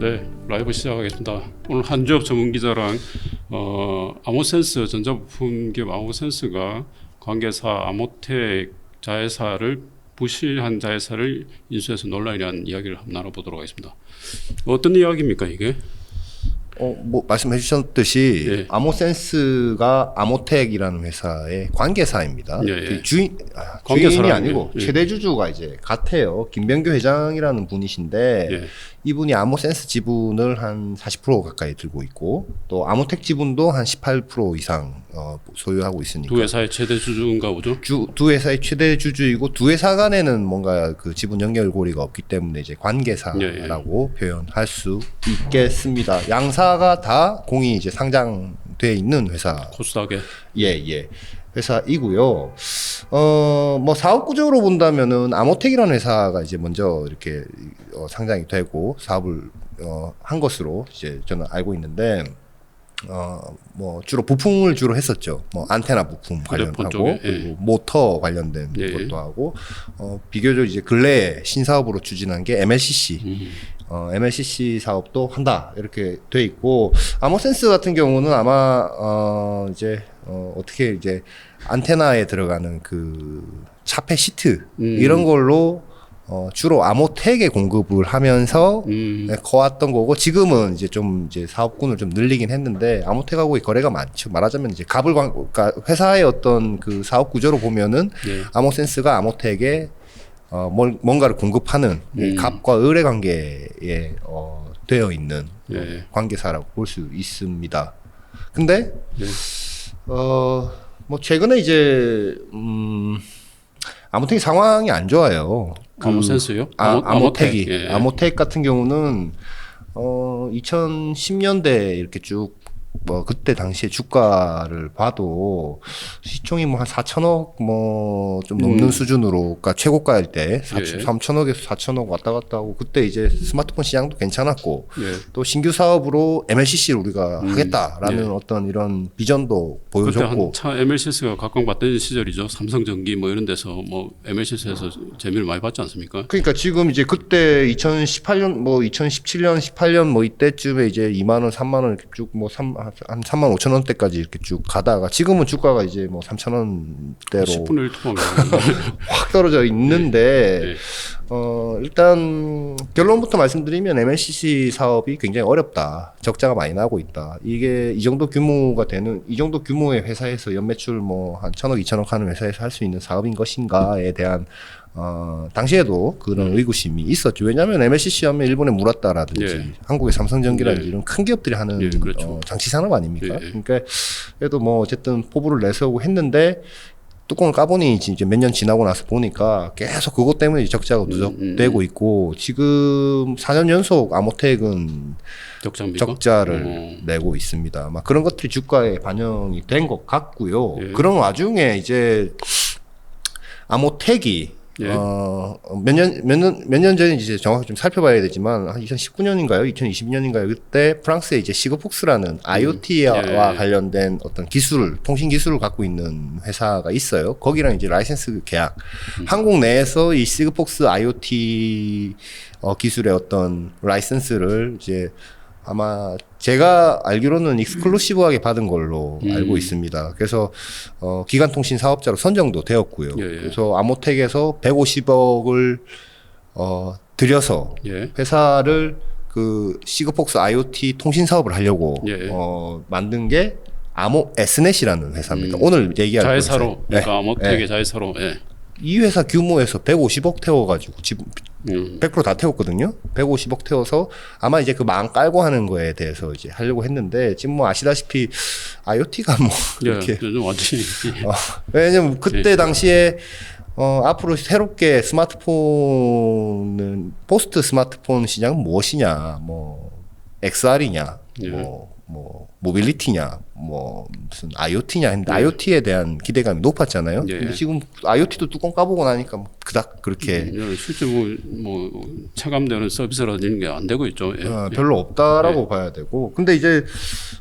네, 라이브 시작하겠습니다. 오늘 한주엽 전문 기자랑 어, 아모센스 전자부품기업 아모센스가 관계사 아모텍 자회사를 부실한 자회사를 인수해서 논란이라는 이야기를 한번 나눠보도록 하겠습니다. 어떤 이야기입니까 이게? 어, 뭐 말씀해 주셨듯이 예. 아모센스가 아모텍이라는 회사의 관계사입니다. 예, 예. 그 주인 아, 주인이 아니고 게, 예. 최대 주주가 이제 같아요. 김병규 회장이라는 분이신데 예. 이분이 아모센스 지분을 한 40% 가까이 들고 있고 또 아모텍 지분도 한 18% 이상 어, 소유하고 있으니까 두 회사의 최대 주주인가 보죠? 주, 두 회사의 최대 주주이고 두 회사 간에는 뭔가 그 지분 연결고리가 없기 때문에 이제 관계사라고 표현할 수 있겠습니다. 양사가 다 공이 이제 상장돼 있는 회사 코스닥에 예, 예. 회사이고요. 어, 뭐 사업 구조로 본다면은 아모텍이라는 회사가 이제 먼저 이렇게 어, 상장이 되고 사업을 어, 한 것으로 이제 저는 알고 있는데 어, 뭐 주로 부품을 주로 했었죠. 뭐 안테나 부품 관련하고 쪽에, 예. 그리고 모터 관련된 예, 예. 것도 하고 어, 비교적 이제 근래에 신사업으로 추진한 게 MLCC 음, 어, MLCC 사업도 한다 이렇게 돼 있고 아모센스 같은 경우는 아마 어, 이제 어, 어떻게 이제 안테나에 들어가는 그 차폐 시트 음. 이런 걸로 어, 주로 아모텍에 공급을 하면서 음, 네, 거왔던 거고 지금은 이제 좀 이제 사업군을 좀 늘리긴 했는데 아모텍하고의 거래가 많죠. 말하자면 이제 갑을 광 그러니까 회사의 어떤 그 사업 구조로 보면은 예. 아모센스가 아모텍에 어, 뭘, 뭔가를 공급하는 이 음. 갑과 을의 관계에 어, 되어 있는 예. 관계사라고 볼 수 있습니다. 근데 예. 어, 뭐 최근에 이제 음, 아모텍 상황이 안 좋아요. 그 아모센스요? 아, 아모- 아모텍이 아모텍, 예. 아모텍 같은 경우는 어 2010년대 이렇게 쭉 뭐 그때 당시에 주가를 봐도 시총이 뭐 한 4천억 뭐 좀 넘는 음. 수준으로 그러니까 최고가일 때 4, 예. 3천억에서 4천억 왔다 갔다 하고 그때 이제 스마트폰 시장도 괜찮았고 예. 또 신규 사업으로 MLCC를 우리가 음. 하겠다라는 예. 어떤 이런 비전도 그때 보여줬고 한참 MLCS가 각광받던 시절이죠. 삼성전기 뭐 이런 데서 뭐 MLCS에서 재미를 많이 봤지 않습니까? 그러니까 지금 이제 그때 2018년 뭐 2017년 18년 뭐 이때쯤에 이제 2만 원, 3만 원 이렇게 쭉뭐 한 3만 5천 원대까지 이렇게 쭉 가다가 지금은 주가가 이제 뭐 3천 원대로 10분의 1 투망. 확 떨어져 있는데 예. 어 일단 결론부터 말씀드리면 MLCC 사업이 굉장히 어렵다. 적자가 많이 나고 있다. 이게 이 정도 규모가 되는 이 정도 규모의 회사에서 연매출 뭐 한 천억, 이천억 하는 회사에서 할 수 있는 사업인 것인가에 대한 어 당시에도 그런 의구심이 있었죠. 왜냐하면 MLCC 하면 일본의 무라타라든지 예. 한국의 삼성전기라든지 예. 이런 큰 기업들이 하는 예, 그렇죠. 어, 장치 산업 아닙니까? 예, 예. 그러니까 그래도 뭐 어쨌든 포부를 내세우고 했는데 뚜껑을 까보니 이제 몇 년 지나고 나서 보니까 계속 그것 때문에 적자가 음, 누적되고 있고 지금 4년 연속 아모텍은 적자입니까? 적자를 어. 내고 있습니다. 막 그런 것들이 주가에 반영이 된 것 같고요. 예. 그런 와중에 이제 아모텍이 예. 어, 몇 년, 몇 년, 몇 년 전에 이제 정확히 좀 살펴봐야 되지만, 한 2019년인가요? 2020년인가요? 그때 프랑스에 이제 시그폭스라는 IoT와 예. 관련된 어떤 기술을, 통신 기술을 갖고 있는 회사가 있어요. 거기랑 이제 라이센스 계약. 음. 한국 내에서 이 시그폭스 IoT 어, 기술의 어떤 라이센스를 이제 아마 제가 알기로는 익스클루시브하게 받은 걸로 음. 알고 있습니다. 그래서 어, 기간통신 사업자로 선정도 되었고요. 예, 예. 그래서 아모텍에서 150억을 어, 들여서 예. 회사를 그 시그폭스 IoT 통신 사업을 하려고 예. 어, 만든 게 아모 S넷이라는 회사입니다. 음. 오늘 얘기할 자회사로 그러니까 네. 아모텍의 네. 자회사로 예. 이 회사 규모에서 150억 태워가지고 지금 음. 100%다 태웠거든요. 150억 태워서 아마 이제 그 망 깔고 하는 거에 대해서 이제 하려고 했는데 지금 뭐 아시다시피 IoT가 뭐 예. 이렇게 요즘 완전히 어, 왜냐면 그때 당시에 어, 앞으로 새롭게 스마트폰은 포스트 스마트폰 시장은 무엇이냐, 뭐 XR이냐, 예. 뭐, 뭐 모빌리티냐, 뭐 무슨 IoT냐 했는데 예. IoT에 대한 기대감이 높았잖아요. 예. 근데 지금 IoT도 뚜껑 까보고 나니까 뭐 그닥 그렇게 예, 실제 뭐, 뭐 체감되는 서비스라는 게안 되고 있죠. 예. 어, 별로 없다라고 봐야 되고 근데 이제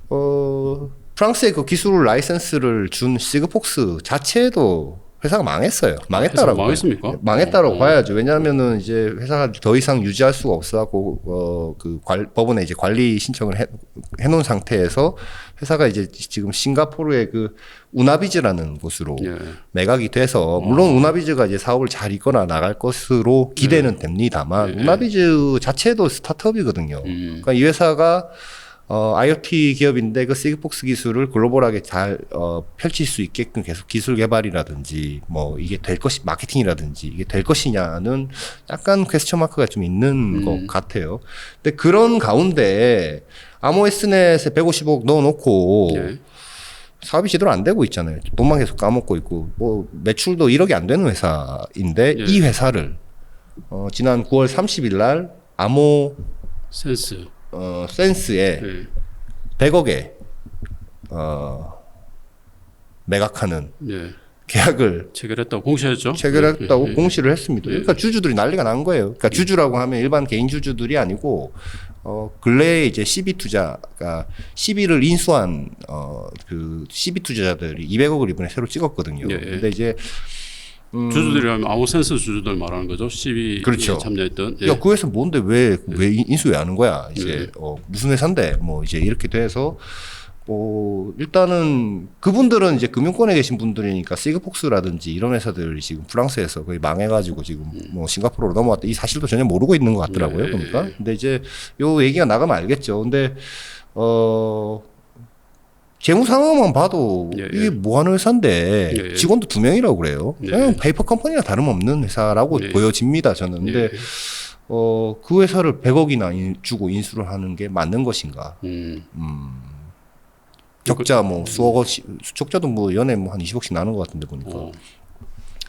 어 프랑스의 그 기술 라이센스를 준 시그폭스 자체도 회사가 망했어요. 망했다라고. 망했습니까? 봐요. 망했다고 어. 봐야죠. 왜냐하면은 이제 회사가 더 이상 유지할 수가 없어갖고 어그 법원에 이제 관리 신청을 해, 해놓은 상태에서 회사가 이제 지금 싱가포르의 그 우나비즈라는 곳으로 예. 매각이 돼서 물론 우나비즈가 이제 사업을 잘 이끌어 나갈 것으로 기대는 됩니다만 네. 우나비즈 자체도 스타트업이거든요. 음. 그러니까 이 회사가 어, IoT 기업인데 그 시그폭스 기술을 글로벌하게 잘 어, 펼칠 수 있게끔 계속 기술 개발이라든지 뭐 이게 될 것이 마케팅이라든지 이게 될 것이냐는 약간 퀘스천 마크가 좀 있는 음. 것 같아요. 근데 그런 가운데 아모에스넷에 150억 넣어놓고 예. 사업이 제대로 안 되고 있잖아요. 돈만 계속 까먹고 있고 뭐 매출도 1억이 안 되는 회사인데 예. 이 회사를 어, 지난 9월 30일 날 아모 센스. 어, 센스에 예. 100억에 어, 매각하는 예. 계약을 체결했다고 공시했죠. 체결했다고 예, 예. 공시를 했습니다. 예. 그러니까 주주들이 난리가 난 거예요. 그러니까 주주라고 하면 일반 개인 주주들이 아니고 어 근래에 이제 CB 투자가 CB를 인수한 어그 CB 투자자들이 200억을 이번에 새로 찍었거든요. 근데 이제 음, 주주들이라면 아무 센스 주주들 말하는 거죠. 12 그렇죠. 참여했던. 예. 야, 그 회사 뭔데 왜, 왜 인수 왜 하는 거야? 이제, 예. 어, 무슨 회사인데? 뭐, 이제 이렇게 돼서, 뭐, 일단은 그분들은 이제 금융권에 계신 분들이니까 시그폭스라든지 이런 회사들이 지금 프랑스에서 거의 망해가지고 지금 뭐 싱가포르로 넘어왔다. 이 사실도 전혀 모르고 있는 것 같더라고요. 예. 예. 근데 이제 요 얘기가 나가면 알겠죠. 근데, 어, 재무 상황만 봐도 예, 예. 이게 뭐 하는 회사인데 예, 예. 직원도 두 명이라고 그래요. 예. 그냥 페이퍼 컴퍼니나 다름없는 회사라고 예. 보여집니다. 저는. 근데 예. 어, 그 회사를 100억이나 인, 주고 인수를 하는 게 맞는 것인가? 음. 적자 뭐 수억 원씩, 적자도 뭐 연에 뭐 한 20억씩 나는 것 같은데 보니까. 어.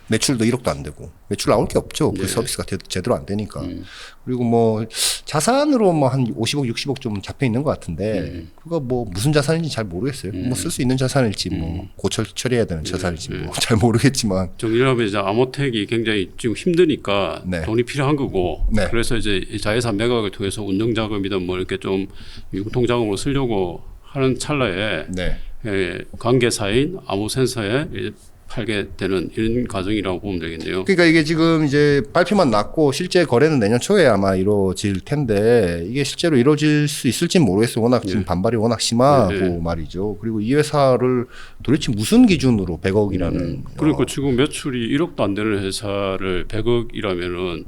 매출도 1억도 안 되고. 매출 나올 게 없죠. 그 예. 서비스가 제, 제대로 안 되니까. 음. 그리고 뭐 자산으로 뭐 한 50억, 60억 좀 잡혀 있는 것 같은데 음. 그거 뭐 무슨 자산인지 잘 모르겠어요. 뭐쓸 수 있는 자산일지 뭐 고철 처리해야 되는 자산일지 예. 뭐 잘 모르겠지만 정리하면 이제 아모텍이 굉장히 지금 힘드니까 네. 돈이 필요한 거고 네. 그래서 이제 이 자회사 매각을 통해서 운영 자금이든 뭐 이렇게 좀 융통 자금으로 쓰려고 하는 찰나에 네. 예, 관계사인 아모센서에 이제 팔게 되는 이런 과정이라고 보면 되겠네요. 그러니까 이게 지금 이제 발표만 났고 실제 거래는 내년 초에 아마 이루어질 텐데 이게 실제로 이루어질 수 있을지 모르겠어요. 워낙 지금 반발이 워낙 심하고 예, 예. 말이죠. 그리고 이 회사를 도대체 무슨 기준으로 100억이라는 음, 그러니까 지금 매출이 1억도 안 되는 회사를 100억이라면은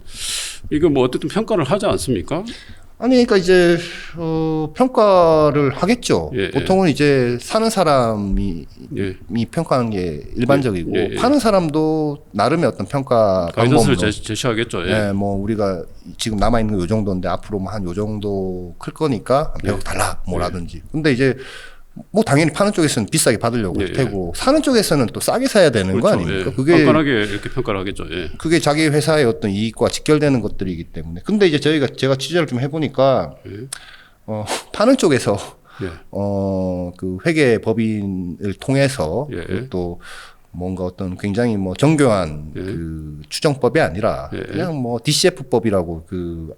이거 뭐 어쨌든 평가를 하지 않습니까? 아니 그러니까 이제 어 평가를 하겠죠. 예, 예. 보통은 이제 사는 사람이 예. 이 평가하는 게 일반적이고 예, 예. 파는 사람도 나름의 어떤 평가 가이던스를 제, 제시하겠죠. 예. 네, 뭐 우리가 지금 남아 있는 거요 정도인데 앞으로 뭐 한 요 정도 클 거니까 한 100억 네. 달라 뭐라든지. 근데 이제 뭐 당연히 파는 쪽에서는 비싸게 받으려고 예, 할 테고 사는 쪽에서는 또 싸게 사야 되는 거 그렇죠. 아닙니까? 예. 그게 깐깐하게 이렇게 평가를 하겠죠. 예. 그게 자기 회사의 어떤 이익과 직결되는 것들이기 때문에. 근데 이제 저희가 제가 취재를 좀 해보니까 예. 어, 파는 쪽에서 예. 어, 그 회계 법인을 통해서 예. 그또 뭔가 어떤 굉장히 뭐 정교한 예. 그 추정법이 아니라 예. 그냥 뭐 DCF법이라고 그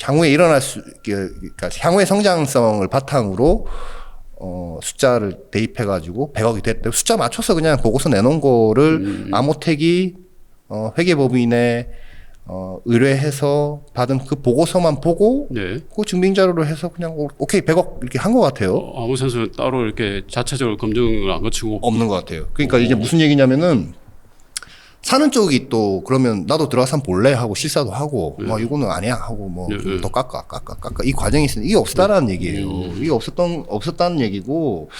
향후에 일어날 수 그러니까 향후의 성장성을 바탕으로 어 숫자를 대입해 가지고 100억이 됐대. 숫자 맞춰서 그냥 보고서 내놓은 거를 음. 아모텍이 어 회계법인에 어 의뢰해서 받은 그 보고서만 보고 예. 그 증빙 자료로 해서 그냥 오- 오케이 100억 이렇게 한 것 같아요. 어, 아무 선수는 따로 이렇게 자체적으로 검증을 안 거치고 없는 것 같아요. 그러니까 이제 무슨 얘기냐면은 사는 쪽이 또 그러면 나도 들어가서 한번 볼래 하고 실사도 하고 뭐 이거는 아니야 하고 뭐 예, 더 예. 깎아 깎아 깎아 이 과정이 있으니 이게 없었다라는 얘기예요. 이게 없었던 없었다는 얘기고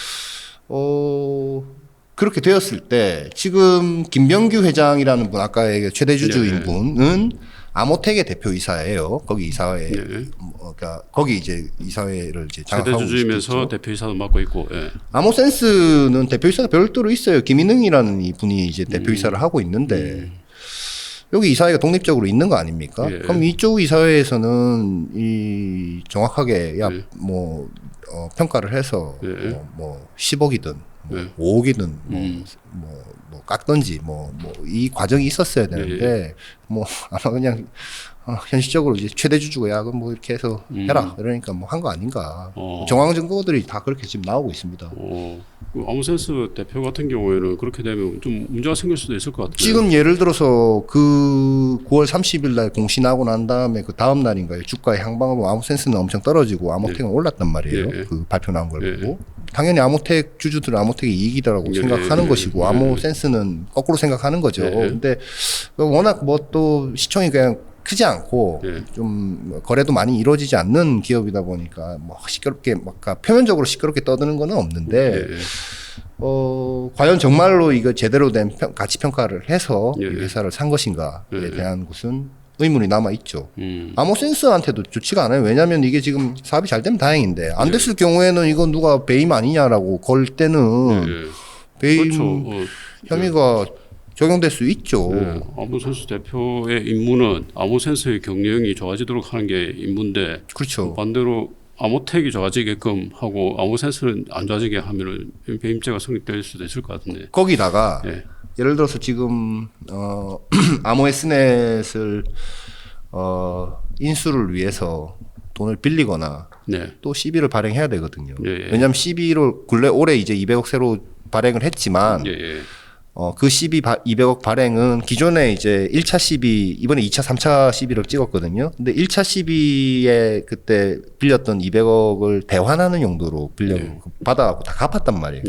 어 그렇게 되었을 때 지금 김병규 회장이라는 분 아까 얘기 최대 주주인 예, 예. 분은 아모텍의 대표이사예요. 거기 이사회 예. 뭐, 그러니까 거기 이제 이사회를 이제 최대 장악하고 주주이면서 있죠. 대표이사도 맡고 있고 예. 아모센스는 대표이사가 별도로 있어요. 김인흥이라는 이 분이 이제 대표이사를 하고 있는데 여기 이사회가 독립적으로 있는 거 아닙니까? 예. 그럼 이쪽 이사회에서는 이 정확하게 야 예. 뭐 어, 평가를 해서 예. 뭐, 뭐 10억이든 뭐 네. 5억이든 뭐, 음. 뭐, 뭐 깎든지 뭐 뭐 이 과정이 있었어야 되는데 뭐 아마 그냥 어, 현실적으로 이제 최대 주주가 야 그럼 뭐 이렇게 해서 해라 이러니까 뭐 한 거 아닌가 음. 어. 정황 증거들이 다 그렇게 지금 나오고 있습니다. 어, 그 아무센스 대표 같은 경우에는 그렇게 되면 좀 문제가 생길 수도 있을 것 같아요. 지금 예를 들어서 그 9월 30일 날 공시 나고 난 다음에 그 다음 날인가요 주가의 향방은 아무 센스는 엄청 떨어지고 아모텍은 올랐단 말이에요. 예, 예. 그 발표 나온 걸 예, 보고 당연히 아모텍 주주들은 아모텍이 이익이다라고 예, 생각하는 예, 것이고 예, 아모 예. 센스 는 거꾸로 생각하는 거죠. 예, 예. 근데 워낙 뭐 또 시총이 그냥 크지 않고 예. 좀 거래도 많이 이루어지지 않는 기업이다 보니까 뭐 시끄럽게 막 표면적으로 시끄럽게 떠드는 거는 없는데 예, 예. 어, 과연 정말로 이거 제대로 된 평- 가치 평가를 해서 예, 이 예. 회사를 산 것인가에 예, 예. 대한 것은 의문이 남아 있죠. 음. 아모센스한테도 좋지가 않아요. 왜냐하면 이게 지금 사업이 잘 되면 다행인데 예. 안 됐을 경우에는 이거 누가 배임 아니냐라고 걸 때는 예. 배임 그렇죠. 어, 혐의가 적용될 수 있죠. 네, 아무센스 대표의 임무는 아무 센스의 경영이 좋아지도록 하는 게 임무인데 그렇죠. 반대로 아모텍이 좋아지게끔 하고 아무센스는 안 좋아지게 하면은 배임죄가 성립될 수도 있을 것 같은데. 거기다가 예. 예를 들어서 지금 어 아모에스넷을 어 인수를 위해서 돈을 빌리거나 네. 또 시비를 발행해야 되거든요. 예, 예. 왜냐하면 시비로 근래 올해 이제 200억 새로 발행을 했지만 예, 예. 어, 그 시비 바, 200억 발행은 기존에 이제 1차 시비 이번에 2차 3차 시비를 찍었거든요. 근데 1차 시비에 그때 빌렸던 200억을 대환하는 용도로 빌려 예. 받아갖고 다 갚았단 말이에요.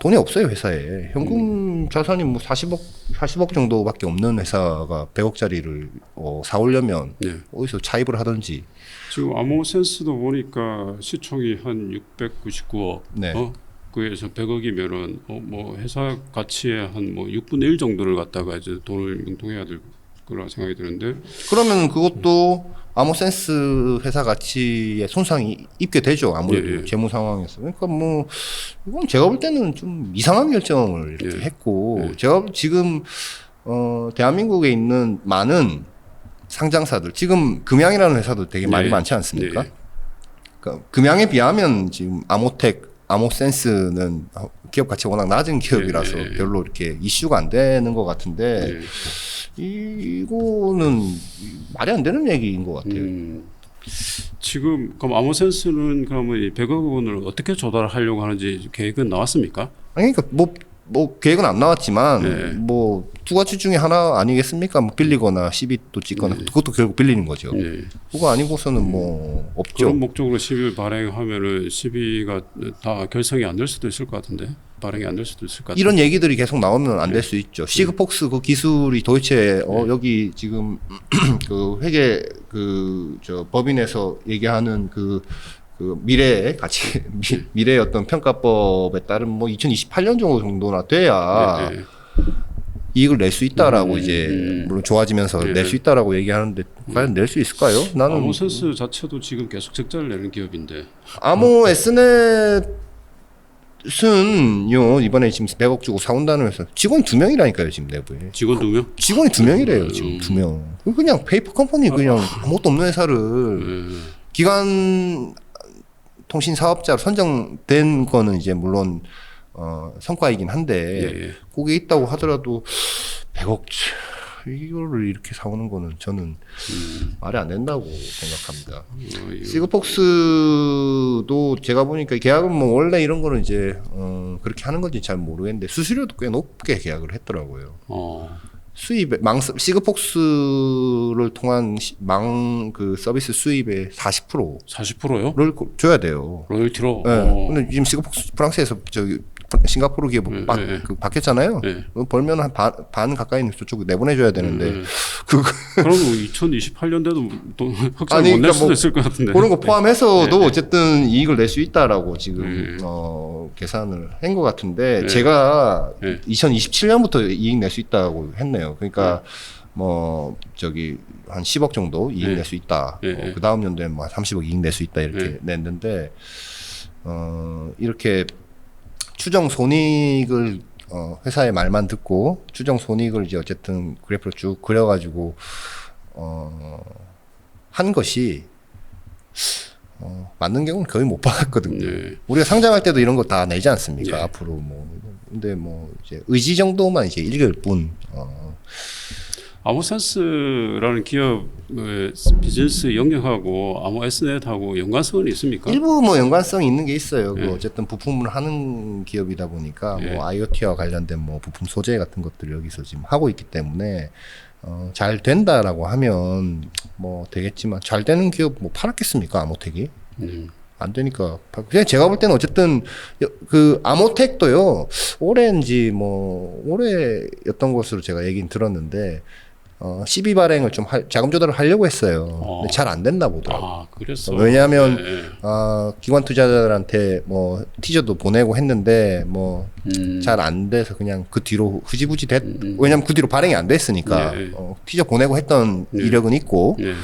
돈이 없어요 회사에 현금 자산이 뭐 40억 40억 정도밖에 없는 회사가 100억짜리를 어, 사오려면 네. 어디서 차입을 하든지 지금 아모센스도 보니까 시총이 한 699억. 네. 어? 그에서 100억이면은 어, 뭐 회사 가치의 한 뭐 6분의 1 정도를 갖다가 이제 돈을 융통해야 될 거라 생각이 드는데. 그러면 그것도 아모센스 회사 가치에 손상이 입게 되죠 아무래도 예, 예. 재무 상황에서 그러니까 뭐 이건 제가 볼 때는 좀 이상한 결정을 이렇게 예. 했고 예. 제가 볼- 지금 어 대한민국에 있는 많은 상장사들 지금 금양이라는 회사도 되게 말이 예. 많지 않습니까? 예. 그러니까 금양에 비하면 지금 아모텍, 아모센스는 기업 가치가 워낙 낮은 기업이라서 예, 예, 예. 별로 이렇게 이슈가 안 되는 것 같은데 예. 이거는 말이 안 되는 얘기인 것 같아요. 음, 지금 그럼 아모센스는 그러면 이 100억 원을 어떻게 조달하려고 하는지 계획은 나왔습니까? 아니 그러니까 뭐, 뭐 계획은 안 나왔지만 네. 뭐두 가지 중에 하나 아니겠습니까? 뭐 빌리거나 시비도 찍거나 그것도 결국 빌리는 거죠. 예. 그거 아니고서는 뭐 없죠. 그런 목적으로 시비를 발행하면은 시비가 다 결성이 안 될 수도 있을 것 같은데 발행이 안 될 수도 있을 것 같은데. 이런 얘기들이 계속 나오면 안될 네. 수 있죠. 시그폭스 그 기술이 도대체 어 여기 지금 그 회계 그 저 법인에서 얘기하는 그 그 미래의 가치 미, 미래의 어떤 평가법에 따른 뭐 2028년 정도 정도나 돼야 예, 예. 이익을 낼 수 있다라고 음, 이제 음. 물론 좋아지면서 네. 낼수 있다라고 얘기하는데 과연 낼 수 있을까요? 나는 아모센스 자체도 지금 계속 적자를 내는 기업인데. 아모 에스넷은요 이번에 지금 100억 주고 사온다는 회사 직원 두 명이라니까요 지금 내부에 직원 두 명? 직원이 두 명이래요 음. 지금 두 명. 그냥 페이퍼 컴퍼니 그냥 아무것도 없는 회사를 예. 기관 통신 사업자로 선정된 거는 이제 물론 어 성과이긴 한데 예, 예. 그게 있다고 하더라도 100억 이거를 이렇게 사오는 거는 저는 말이 안 된다고 생각합니다. 어, 이거- 시그폭스도 제가 보니까 계약은 뭐 원래 이런 거는 이제 어 그렇게 하는 건지 잘 모르겠는데 수수료도 꽤 높게 계약을 했더라고요. 어, 수입 망 시그폭스를 통한 망 그 서비스 수입의 40%를 40%요? 줘야 돼요. 로열티로. 예. 어. 근데 지금 시그폭스 프랑스에서 저기 싱가포르 기업 네, 바, 네. 그 바뀌었잖아요. 네. 벌면 한반반 가까이는 저쪽 내보내줘야 되는데 네. 그 그럼 2028년대도 또 흑자 아니, 못낼 그러니까 수도 뭐 있을 것 같은데. 그런 거 포함해서도 네, 네. 어쨌든 이익을 낼 수 있다라고 지금 네. 어, 계산을 한 것 같은데 네. 제가 네. 2027년부터 이익 낼 수 있다고 했네요. 그러니까 뭐 저기 한 10억 정도 이익 네. 낼수 있다. 네, 어, 네. 그 다음 연도에 뭐 30억 이익 낼 수 있다 이렇게 네. 냈는데 어, 이렇게 추정 손익을 어, 회사의 말만 듣고 추정 손익을 이제 어쨌든 그래프로 쭉 그려가지고 어, 한 것이 어, 맞는 경우는 거의 못 봤거든요. 네. 우리가 상장할 때도 이런 거 다 내지 않습니까? 예. 앞으로 뭐 근데 뭐 이제 의지 정도만 이제 읽을 뿐. 어, 아모센스라는 기업의 비즈니스 영역하고 아모 S넷하고 연관성은 있습니까? 일부 뭐 연관성이 있는 게 있어요. 그 예. 어쨌든 부품을 하는 기업이다 보니까 예. 뭐 IoT와 관련된 뭐 부품 소재 같은 것들을 여기서 지금 하고 있기 때문에 어, 잘 된다라고 하면 뭐 되겠지만 잘 되는 기업 뭐 팔았겠습니까? 아모텍이? 음. 안 되니까 그냥 제가 볼 때는 어쨌든 여- 그 아모텍도요 올해인지 뭐 올해였던 것으로 제가 얘기는 들었는데 어, 12 발행을 좀 할- 자금 조달을 하려고 했어요. 어. 잘 안 됐나 보더라고. 요 아, 그랬어. 왜냐하면 네. 어, 기관 투자자들한테 뭐 티저도 보내고 했는데 뭐 음. 잘안 돼서 그냥 그 뒤로 흐지부지 됐. 음. 왜냐면 그 뒤로 발행이 안 됐으니까 네. 어, 티저 보내고 했던 네. 이력은 있고 네.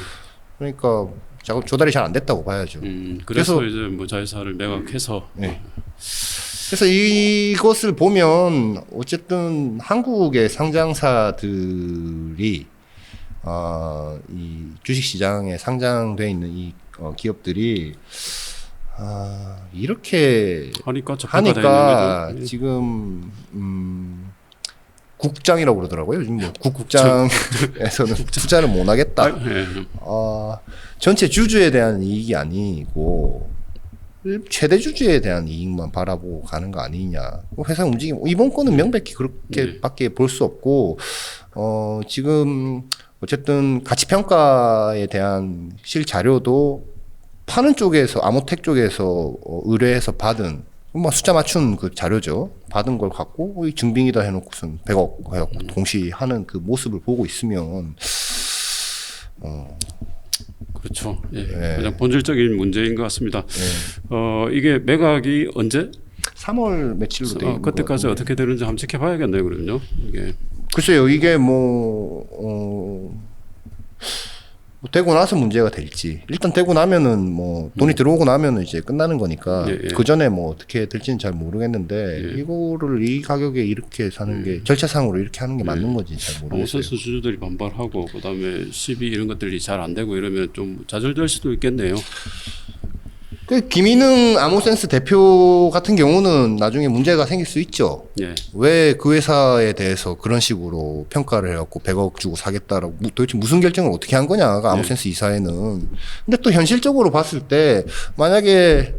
그러니까 자금 조달이 잘 안 됐다고 봐야죠. 음, 그래서, 그래서- 이제 뭐 자회사를 매각해서 네. 그래서 이것을 보면 어쨌든 한국의 상장사들이 어, 이 주식 시장에 상장돼 있는 이 어, 기업들이 아, 이렇게 하니까 하니까 거죠. 지금 음, 국장이라고 그러더라고요. 요즘 뭐 국장에서는 투자를 못 하겠다. 아, 네. 어, 전체 주주에 대한 이익이 아니고 일- 최대 주주에 대한 이익만 바라보고 가는 거 아니냐. 뭐 회사 움직임 이번 건은 명백히 그렇게밖에 볼 수 없고 어, 지금 어쨌든 가치 평가에 대한 실 자료도 파는 쪽에서 아모텍 쪽에서 어, 의뢰해서 받은 뭐 숫자 맞춘 그 자료죠. 받은 걸 갖고 증빙이다 해놓고선 100억 해갖고 동시 하는 그 모습을 보고 있으면 어, 그렇죠. 예. 네. 가장 본질적인 문제인 것 같습니다. 어, 이게 매각이 언제? 3월 며칠로 돼 있는 어, 그때까지 거 어떻게 되는지 한번 지켜봐야겠네요. 그럼요. 이게 글쎄요 이게 뭐, 어, 뭐 되고 나서 문제가 될지 일단 되고 나면은 뭐 돈이 들어오고 나면은 이제 끝나는 거니까 음. 예, 예. 그 전에 뭐 어떻게 될지는 잘 모르겠는데 예. 이거를 이 가격에 이렇게 사는 게 절차상으로 이렇게 하는 게 맞는 건지 잘 모르겠어요. 아모센스 주주들이 반발하고 그다음에 시비 이런 것들이 잘 안 되고 이러면 좀 좌절될 수도 있겠네요. 그 김인흥 아모센스 대표 같은 경우는 나중에 문제가 생길 수 있죠. 예. 왜 그 회사에 대해서 그런 식으로 평가를 해갖고 100억 주고 사겠다라고 무- 도대체 무슨 결정을 어떻게 한 거냐가 아무센스 이사회는 근데 또 현실적으로 봤을 때 만약에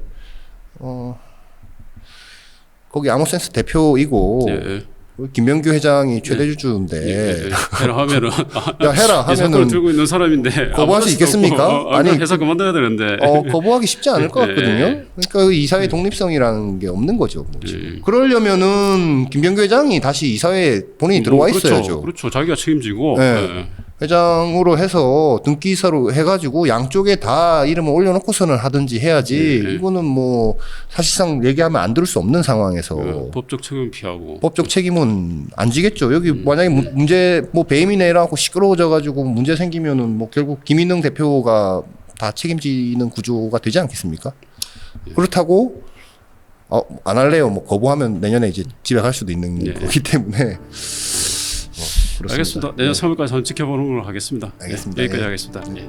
어 거기 아모센스 대표이고 예. 그 김명규 회장이 최대 주주인데 예. 예. 해라 하면은 아, 야 해라 하면은 들고 있는 사람인데 거부할 수 있겠습니까? 어, 아니, 회사 그만둬야 되는데. 어 거부하기 쉽지 않을 것 예. 같거든요. 그러니까 그 이사회 독립성이라는 게 없는 거죠. 뭐. 예. 그러려면은 김병규 회장이 다시 이사회에 본인이 들어와 그렇죠. 있어야죠. 그렇죠. 자기가 책임지고. 네. 예. 회장으로 해서 등기사로 해가지고 양쪽에 다 이름을 올려놓고서는 하든지 해야지 네. 이거는 뭐 사실상 얘기하면 안 들을 수 없는 상황에서 그 법적 책임 피하고. 법적 책임은 안 지겠죠. 여기 음. 만약에 무- 문제 뭐 배임이나 이래갖고 시끄러워져가지고 문제 생기면은 뭐 결국 김인흥 대표가 다 책임지는 구조가 되지 않겠습니까? 예. 그렇다고 어, 안 할래요. 뭐 거부하면 내년에 이제 집에 갈 수도 있는 예. 거기 때문에 뭐 그렇습니다. 알겠습니다. 내년 3월까지 한번 지켜보는 걸로 하겠습니다. 네, 알겠습니다. 여기까지 예. 하겠습니다. 예.